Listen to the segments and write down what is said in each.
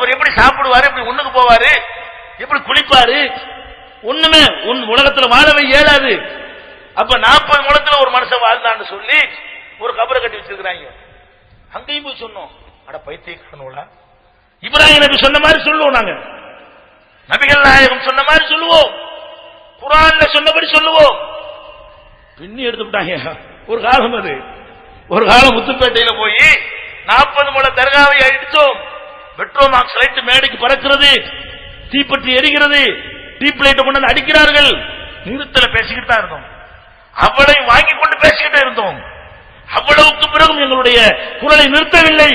அவர் எப்படி சாப்பிடுவாரு எப்படி ஒண்ணுக்கு போவாரு எப்படி குளிப்பாரு? ஒண்ணுமே உன் உலகத்துல வாழவே இயலாது. அப்ப நாற்பது முழத்துல ஒரு மனுஷன் வாழ்ந்தான்னு சொல்லி ஒரு கபரை கட்டி வச்சிருக்கிறாங்க. அங்கேயும் போய் சொன்னோம். அட பைத்தியக்காரனுங்களா இப்ராஹிம் நபி சொன்ன மாதிரி சொல்லுவோம் நாங்க. நபிகள் நாயகம் சொன்ன மாதிரி சொல்லுவோம். குரான்ல சொன்னபடி சொல்லுவோம். பின்னி எடுத்துட்டாங்க ஒரு காலம் அது. ஒரு காலம் முத்துப்பேட்டையில போய் நாற்பது முளை தர்காவை அடித்தோம் பெட்ரோமாக்ஸ் லைட் மேடைக்கு பறக்கிறது. தீப்பற்றி எரிகிறது. டீப் லைட்டை கொண்டு வந்து அடிக்கிறார்கள். நிறுத்தல பேசிக்கிட்டு தான் இருந்தோம். அவ்வளவு வாங்கி கொண்டு பேசிக்கிட்டே இருந்தோம். அவ்வளவுக்கு பிறகும் எங்களுடைய குரலை நிறுத்தவில்லை.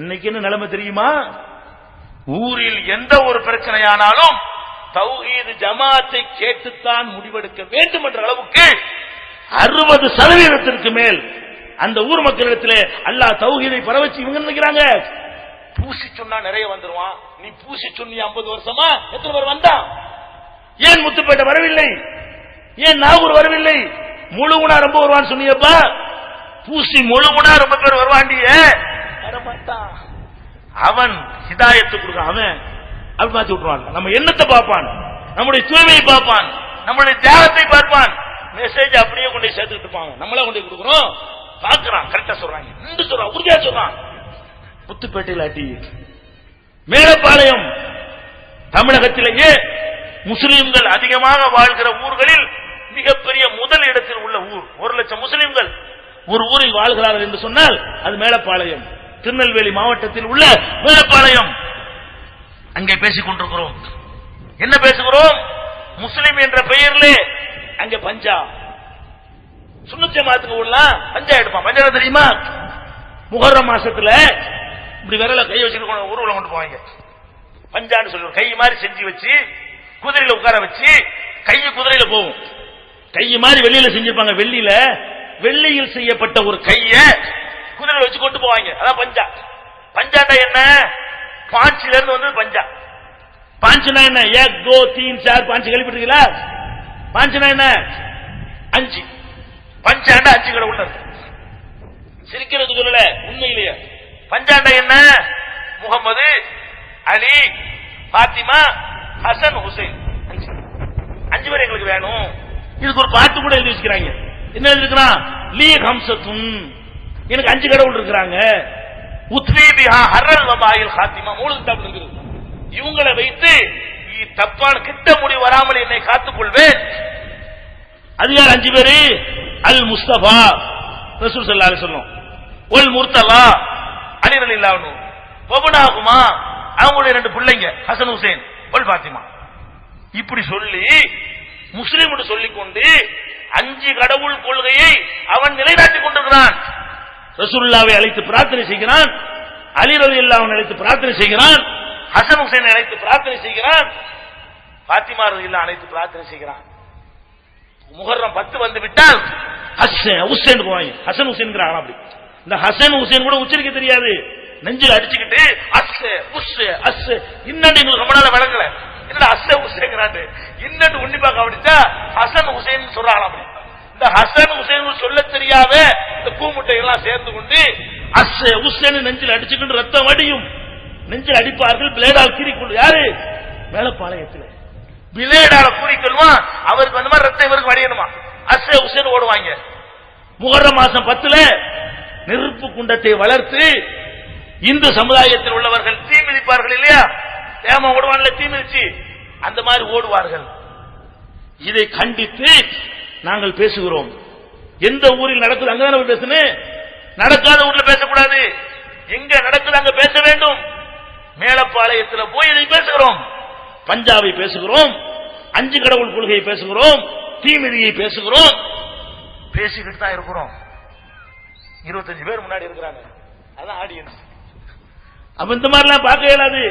இன்னைக்கு என்ன நிலைமை தெரியுமா? ஊரில் எந்த ஒரு பிரச்சனையானாலும் தௌஹீது ஜமாத்தை கேட்டுத்தான் முடிவெடுக்க வேண்டும் என்ற அளவுக்கு அறுபது சதவீதத்திற்கு மேல் அந்த ஊர் மக்களிடத்திலே அல்லாஹ் தௌஹீதை பரவச்சு இவங்க நினைக்கிறாங்க? பூசி சொன்னா நிறைய வந்துருவான். நீ பூசி சொன்னி ஐம்பது வருஷமா? எத்தனை பேர் வந்தான் ஏன் முத்துப்பேட்டை வரவில்லை? ஏன் நாகூர் வரவில்லை? முழுகுனா ரொம்ப வருவான்னு சொன்னியப்பா. பூசி முழுகுனா ரொம்ப பேர் வருவாண்டிய. வரமாட்டான். அவன் ஹிதாயத்து கொடுக்க அவன் அப்படி மாத்தி விட்டுருவான் நம்ம எண்ணத்தை பார்ப்பான். நம்முடைய தூய்மையை பார்ப்பான். நம்முடைய தியாகத்தை பார்ப்பான். மெசேஜ் அப்படியே கொண்டு சேர்த்துக்கிட்டு இருப்பாங்க. நம்மளா கொண்டு கொடுக்குறோம். பாக்குறான் கரெக்டா சொல்றாங்க. நின்று சொல்றான். உறுதியா சொல்றான். முத்துப்பேட்டையில் அடி மேலப்பாளையம் தமிழகத்திலேயே முஸ்லிம்கள் அதிகமாக வாழ்கிற ஊர்களில் மிகப்பெரிய முதல் இடத்தில் உள்ள ஊர். ஒரு லட்சம் முஸ்லிம்கள் ஒரு ஊரில் வாழ்கிறார்கள் என்று சொன்னால் அது மேலப்பாளையம். திருநெல்வேலி மாவட்டத்தில் உள்ள மேலப்பாளையம். அங்கே பேசிக் கொண்டிருக்கிறோம். என்ன பேசுகிறோம்? முஸ்லிம் என்ற பெயரிலே அங்கே பஞ்சா. சுண்ணத் ஜமாத்துக்கு உள்ள பஞ்சா எடுப்பான். பஞ்சா தெரியுமா? முகர மாசத்துல இப்படி விரல கை வச்சுட்டு கொண்டு ஊர்வலம் கொண்டு போவாங்க. பஞ்சான்னு சொல்லுவோம் கை மாதிரி செஞ்சு வச்சு குதிரையில உட்கார வச்சு கையை குதிரையில போகும். கை மாதிரி வெளியில செஞ்சிருப்பாங்க. வெள்ளியில வெள்ளியில் செய்யப்பட்ட ஒரு கைய குதிரையில வச்சு கொண்டு போவாங்க. அதான் பஞ்சா. பஞ்சாண்டா என்ன? பாஞ்சில இருந்து வந்தது பஞ்சா. பாஞ்சுனா என்ன? ஏக் தோ தீன் சார் பாஞ்சு கேள்விப்பட்டிருக்கீங்களா? பாஞ்சுனா என்ன? அஞ்சு. பஞ்சாண்டா அஞ்சு கடை இருக்கு சிரிக்கிறது சொல்லல உண்மையிலேயே. பஞ்சாண்டா என்ன? முகமது அலி பாத்திமா ஹசன் ஹுசைன். அஞ்சு. பேர் எங்களுக்கு வேணும். இதுக்கு ஒரு பாட்டு கூட எழுதி வச்சுக்கிறாங்க. என்ன எழுதிருக்கிறான்? லீ ஹம்சத்துன். எனக்கு அஞ்சு கடவுள் இருக்கிறாங்க. உத்வி பிஹா ஹர்ரல் வபாயில் ஹாத்திமா மூணு தப்பு இருக்குது. இவங்களை வைத்து தப்பான கிட்ட முடி வராமல் என்னை காத்துக் கொள்வேன் அது யார் அஞ்சு பேரு? அல் முஸ்தபா. ரசூல் ஸல்லல்லாஹு சொல்லும் ஒல் முர்த்தலா. அலி ரலியல்லாஹு அன்ஹு. அவங்களுடைய ரெண்டு பிள்ளைங்க ஹசன் ஹுசைன் ஒல் பாத்திமா இப்படி சொல்லி முஸ்லிம் சொல்லிக் கொண்டு அஞ்சு கடவுள் கொள்கையை அவன் நிலைநாட்டிக் கொண்டிருக்கிறான். ரசூல்லாவை அழைத்து பிரார்த்தனை செய்கிறான் அலிரலி ரலியல்லாஹு அழைத்து பிரார்த்தனை செய்கிறான் ஹசன் ஹுசேன் அழைத்து பிரார்த்தனை செய்கிறான் பாத்திமா ரலியல்லாஹு அழைத்து பிரார்த்தனை செய்கிறான். முகர்ரம் பத்து வந்து விட்டால் ஹசன் ஹுசேன் போவாங்க ஹசன் ஹுசேன் அப்படி. இந்த ஹசன் ஹுசேன் கூட உச்சரிக்க தெரியாது. நெஞ்சில் அடிச்சுக்கிட்டு அஸ் உஸ் அஸ் இன்னும் எங்களுக்கு ரொம்ப நாள் விளங்கல. என்னடா அஸ் உசேங்கிறாண்டு இன்னும் உன்னிப்பா கவனிச்சா ஹசன் ஹுசேன் சொல்றாங்க அப்படி. இந்த ஹசன் ஹுசேன் சொல்ல தெரியாத இந்த கூமுட்டை எல்லாம் சேர்ந்து கொண்டு அஸ் உஸ்ன்னு நெஞ்சில் அடிச்சுக்கிட்டு ரத்தம் வடியும் நெஞ்சில் அடிப்பார்கள். பிளேடால் கீறிக்கொண்டு யாரு? மேலப்பாளையத்தில். பிளேடால கூறிக்கொள்வான் அவருக்கு அந்த மாதிரி ரத்தம் இவருக்கு வடியணுமா அஸ்ஸே உசேன் ஓடுவாங்க. முகர மாசம் பத்துல நெருப்பு குண்டத்தை வளர்த்து இந்து சமுதாயத்தில் உள்ளவர்கள் தீ மிதிப்பார்கள் இல்லையா? ஏமா ஓடுவான்ல தீ மிதிச்சு? அந்த மாதிரி ஓடுவார்கள். இதை கண்டித்து நாங்கள் பேசுகிறோம். எந்த ஊரில் நடக்குது அங்கதான் பேசணும் நடக்காத ஊர்ல பேசக்கூடாது. எங்க நடக்குது அங்க பேச வேண்டும். மேலப்பாளையத்தில் போய் இதை பேசுகிறோம். பஞ்சாபை பேசுகிறோம். அஞ்சு கடவுள் கொள்கையை பேசுகிறோம். தீமிதியை பேசுகிறோம். பேசிக்கிட்டு தான் இருக்கிறோம். இருபத்தஞ்சு பேர் முன்னாடி இருக்கிறாங்க. அதான் ஆடியன்ஸ் அப்ப இந்த மாதிரிலாம் பார்க்க இயலாது.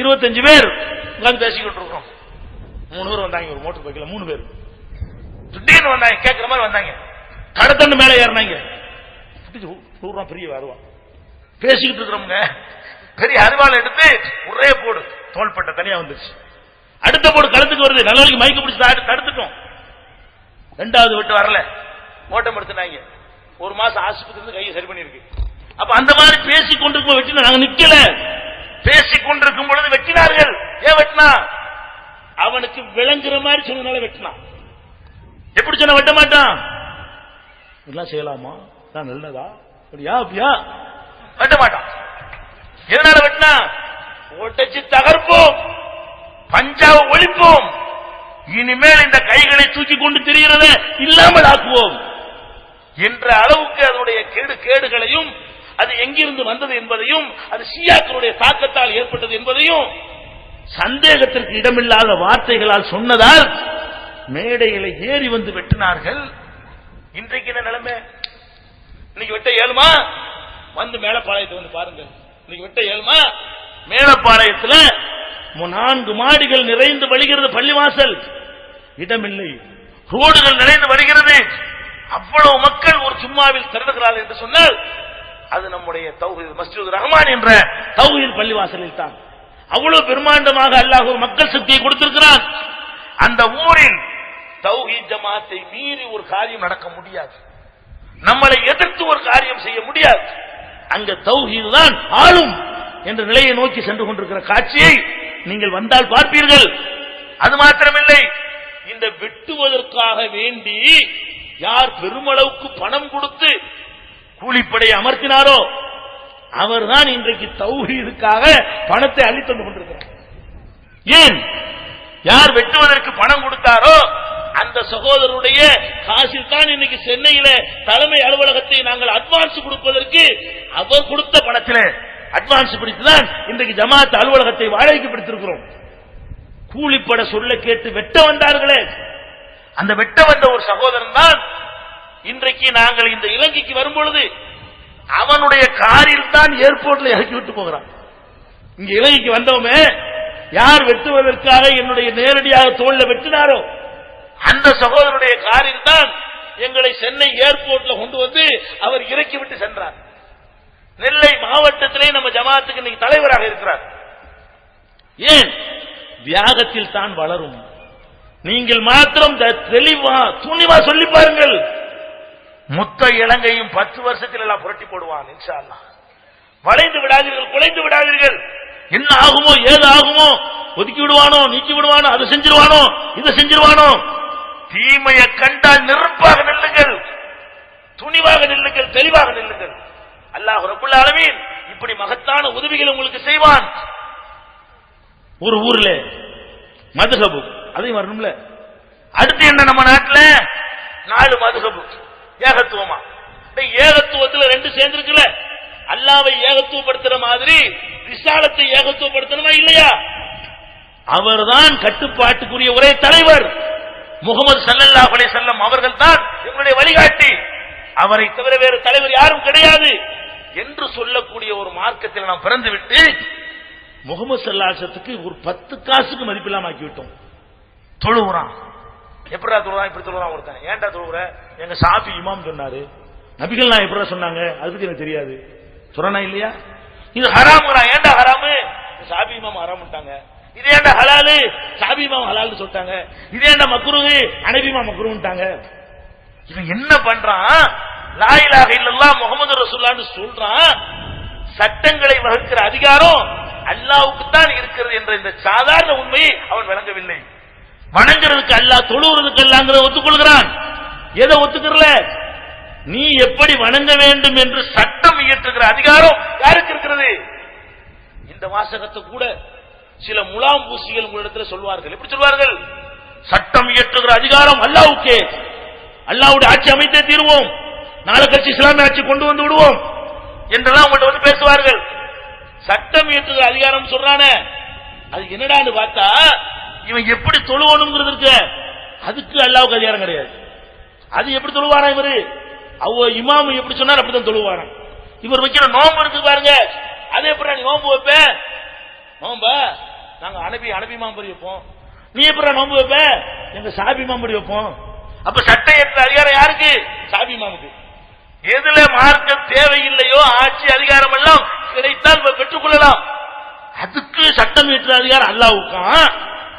இருபத்தஞ்சு பேர் உட்கார்ந்து பேசிக்கிட்டு இருக்கோம். மூணு பேர் வந்தாங்க ஒரு மோட்டர் பைக்கில் மூணு பேர். திடீர்னு வந்தாங்க கேட்கற மாதிரி வந்தாங்க. கடத்தண்டு மேலே ஏறினாங்க. நூறுரூவா பெரிய வருவான் பேசிக்கிட்டு இருக்கிறவங்க பெரிய அறிவால் எடுத்து ஒரே போடு. தோள்பட்ட தனியா வந்துருச்சு. அடுத்த போடு கழுத்துக்கு வருது. நல்ல மயக்க பிடிச்சி தடுத்துட்டோம் ரெண்டாவது விட்டு வரல. ஓட்டம் எடுத்துனாங்க ஒரு மாசம் ஆஸ்பத்திரி கையை சரி பண்ணிருக்கு அப்ப அந்த மாதிரி பேசி கொண்டிருக்கும் வச்சு நாங்க நிக்கல. பேசிக் கொண்டிருக்கும் பொழுது வெட்டினார்கள். ஏன் வெட்டினா? அவனுக்கு விளங்குற மாதிரி சொன்னனால வெட்டினான் எப்படி சொன்ன வெட்ட மாட்டான்? இதெல்லாம் செய்யலாமா? நான் நல்லதா? அப்படியா அப்படியா? வெட்ட மாட்டான். எதனால வெட்டினா? உடைச்சு தகர்ப்போம். பஞ்சாவை ஒழிப்போம். இனிமேல் இந்த கைகளை தூக்கி கொண்டு தெரிகிறத இல்லாமல் ஆக்குவோம். என்ற அளவுக்கு அதனுடைய கேடு கேடுகளையும் அது எங்கிருந்து வந்தது என்பதையும் அது ஷியாக்களுடைய தாக்கத்தால் ஏற்பட்டது என்பதையும் சந்தேகத்திற்கு இடமில்லாத வார்த்தைகளால் சொன்னதால் மேடைகளை ஏறி வந்து வெட்டினார்கள். இன்றைக்கு என்ன நிலைமை? இன்னைக்கு வெட்ட ஏழுமா வந்து மேலப்பாளையத்தை வந்து பாருங்க இன்னைக்கு வெட்ட ஏழுமா மேலப்பாளையத்தில் நான்கு மாடிகள் நிறைந்து வழிகிறது பள்ளிவாசல். இடமில்லை. ரோடுகள் நிறைந்து வருகிறது அவ்வளவு மக்கள் ஒரு சும்மாவில் திரளுகிறார்கள் என்று சொன்னால் அது நம்முடைய தௌஹீத் மஸ்ஜித் ரஹ்மான் என்ற தௌஹீத் பள்ளிவாசலில் தான். அவ்வளவு பிரம்மாண்டமாக அல்லாஹ் ஒரு மக்கள் சக்தியை கொடுத்திருக்கிறான். அந்த ஊரில் தௌஹீத் ஜமாத்தை மீறி ஒரு காரியம் நடக்க முடியாது. நம்மளை எதிர்த்து ஒரு காரியம் செய்ய முடியாது. அங்க தௌஹீது தான் ஆளும் என்ற நிலையை நோக்கி சென்று கொண்டிருக்கிற காட்சியை நீங்கள் வந்தால் பார்ப்பீர்கள். அது மாத்திரமில்லை இந்த வெட்டுவதற்காக வேண்டி யார் பெருமளவுக்கு பணம் கொடுத்து கூலிப்படை அமர்த்தினாரோ அவர்தான் இன்றைக்கு தௌஹீதுக்காக பணத்தை அள்ளித் தந்து கொண்டிருக்கிறார். ஏன்? யார் வெட்டுவதற்கு பணம் கொடுத்தாரோ அந்த சகோதரருடைய காசில் தான் இன்னைக்கு சென்னையில தலைமை அலுவலகத்தை நாங்கள் அட்வான்ஸ் கொடுப்பதற்கு அவர் கொடுத்த பணத்தில் அட்வான்ஸ் பிடித்துதான் இன்றைக்கு ஜமாத் அலுவலகத்தை வாடகைக்கு பிடித்திருக்கிறோம். கூலிப்பட சொல்ல கேட்டு வெட்ட வந்தார்களே. அந்த வெட்ட வந்த ஒரு சகோதரன் தான் இன்றைக்கு நாங்கள் இந்த இலங்கைக்கு வரும்பொழுது அவனுடைய காரில் தான் ஏர்போர்ட்ல இறக்கி விட்டு போகிறான். இங்க இலங்கைக்கு வந்தவமே யார் வெட்டுவதற்காக என்னுடைய நேரடியாக தோல்ல வெட்டினாரோ அந்த சகோதரனுடைய காரில் தான் எங்களை சென்னை ஏர்போர்ட்ல கொண்டு வந்து அவர் இறக்கி விட்டு சென்றார். நெல்லை மாவட்டத்திலே நம்ம ஜமாத்துக்கு இன்னைக்கு தலைவராக இருக்கிறார். ஏன்? தியாகத்தில் தான் வளரும். நீங்கள் மாத்திரம் தெளிவா துணிவா சொல்லி பாருங்கள். மொத்த இலங்கையும் பத்து வருஷத்தில் எல்லாம் புரட்டி போடுவான் இன்ஷா அல்லாஹ் வளைந்து விடாதீர்கள் குலைந்து விடாதீர்கள். என்ன ஆகுமோ ஏது ஆகுமோ ஒதுக்கி விடுவானோ நீக்கி விடுவானோ அதை செஞ்சிருவானோ இதை செஞ்சிருவானோ? தீமையை கண்டால் நெருப்பாக நில்லுங்கள். துணிவாக நில்லுங்கள் தெளிவாக நில்லுங்கள். அல்லாஹ் ரபுல் அளவில் இப்படி மகத்தான உதவிகள் உங்களுக்கு செய்வான். ஒரு ஊர்ல மதுகபு. அதையும் வரணும்ல. அடுத்து என்ன நம்ம நாட்டில்? நாலு மதுகபு. ஏகத்துவமா. இந்த ரெண்டு சேர்ந்துருக்குல்ல. அல்லாவை ஏகத்துவப்படுத்துற மாதிரி விசாலத்தை ஏகத்துவப்படுத்தணுமா இல்லையா? அவர்தான் கட்டுப்பாட்டுக்குரிய ஒரே தலைவர். முகமது சல்லல்லா அலைஹி செல்லம் அவர்கள் தான் எங்களுடைய வழிகாட்டி. அவரை தவிர வேறு தலைவர் யாரும் கிடையாது என்று சொல்லக்கூடிய ஒரு மார்க்கத்தில் நாம் பிறந்து விட்டு முகமது சல்லாசத்துக்கு ஒரு பத்து காசுக்கு மதிப்பில்லாம ஆக்கிவிட்டோம். தொழுவுறான். எப்படா தொழுறான் இப்படி தொழுறான் ஒருத்தன் ஏன்டா தொழுவுற? எங்க சாஃபி இமாம் சொன்னாரு. நபிகள் நான் எப்படா சொன்னாங்க? அது பத்தி எனக்கு தெரியாது. சொல்றனா இல்லையா? இது ஹராமுங்கிறான் ஏன்டா ஹராமு? சாபி இமாம் ஹராம்ட்டாங்க இது ஏன்டா ஹலாலு? சாபி இமாம் ஹலால்னு சொல்லிட்டாங்க. இது ஏன்டா மக்ருஹு? அனபி இமாம் மக்ருஹ்ட்டாங்க இவன் என்ன பண்றான்? லா இலாஹ இல்லல்லாஹ் முகமது ரசூலுல்லாஹ்னு சொல்றான். சட்டங்களை வகுக்கிற அதிகாரம் அல்லாஹ்வுக்கு தான் இருக்கிறது என்ற இந்த சாதாரண உண்மையை அவன் விளங்கவில்லை. வணங்குறதுக்கு அல்லாஹ் தொழுகிறதுக்கு அல்லாங்கிறத ஒத்துக்கொள்கிறான். எதை ஒத்துக்கிறல? நீ எப்படி வணங்க வேண்டும் என்று சட்டம் இயற்றுகிற அதிகாரம் யாருக்கு இருக்கிறது? இந்த வாசகத்தை கூட சில முலாம் பூசிகள் உங்களிடத்தில் சொல்வார்கள். எப்படி சொல்வார்கள்? சட்டம் இயற்றுகிற அதிகாரம் அல்லாவுக்கே. அல்லாவுடைய ஆட்சி அமைத்தே தீர்வோம். நாளை கட்சி இஸ்லாமிய ஆட்சி கொண்டு வந்து விடுவோம் என்றெல்லாம் உங்கள்ட்ட வந்து பேசுவார்கள். சட்டம் இயற்றுகிற அதிகாரம் சொல்றானே. அது என்னடான்னு பார்த்தா இவன் எப்படி தொழுவணுங்கிறதுக்கு அதுக்கு அல்லாவுக்கு அதிகாரம் கிடையாது. அது எப்படி தொழுவாரா இவரு? அவ இமாம் எப்படி சொன்னார் அப்படிதான் தொழுவாராம் இவர் வைக்கிற நோம்பு இருக்கு பாருங்க. அதே எப்படி நீ நோம்பு வைப்ப? நோம்ப நாங்க அனபி அனபி மாம்பரி வைப்போம். நீ எப்படி நோம்பு வைப்ப? எங்க சாபி மாம்பரி வைப்போம். அப்ப சட்டை ஏற்ற அதிகாரம் யாருக்கு? சாபி மாமுக்கு எதுல மார்க்கம் தேவையில்லையோ ஆட்சி அதிகாரம் எல்லாம் கிடைத்தால் இப்ப பெற்றுக் கொள்ளலாம். அதுக்கு சட்டம் ஏற்ற அதிகாரம் அல்லாவுக்கான்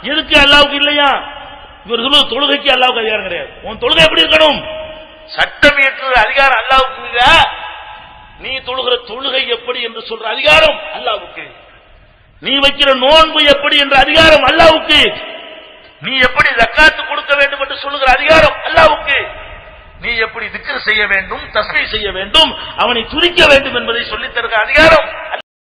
எதுக்கு அல்லாவுக்கு இல்லையா? இவர் சொல்லுவது தொழுகைக்கு அல்லாவுக்கு அதிகாரம் கிடையாது. உன் தொழுகை எப்படி இருக்கணும்? சட்டம் ஏற்ற அதிகாரம் அல்லாவுக்கு இல்ல. நீ தொழுகிற தொழுகை எப்படி என்று சொல்ற அதிகாரம் அல்லாவுக்கு. நீ வைக்கிற நோன்பு எப்படி என்ற அதிகாரம் அல்லாவுக்கு. நீ எப்படி ஜக்காத்து கொடுக்க வேண்டும் என்று சொல்லுகிற அதிகாரம் அல்லாவுக்கு. நீ எப்படி திக்கர் செய்ய வேண்டும் தஸ்மீ செய்ய வேண்டும் அவனை துரிக்க வேண்டும் என்பதை சொல்லித் தருகிற அதிகாரம்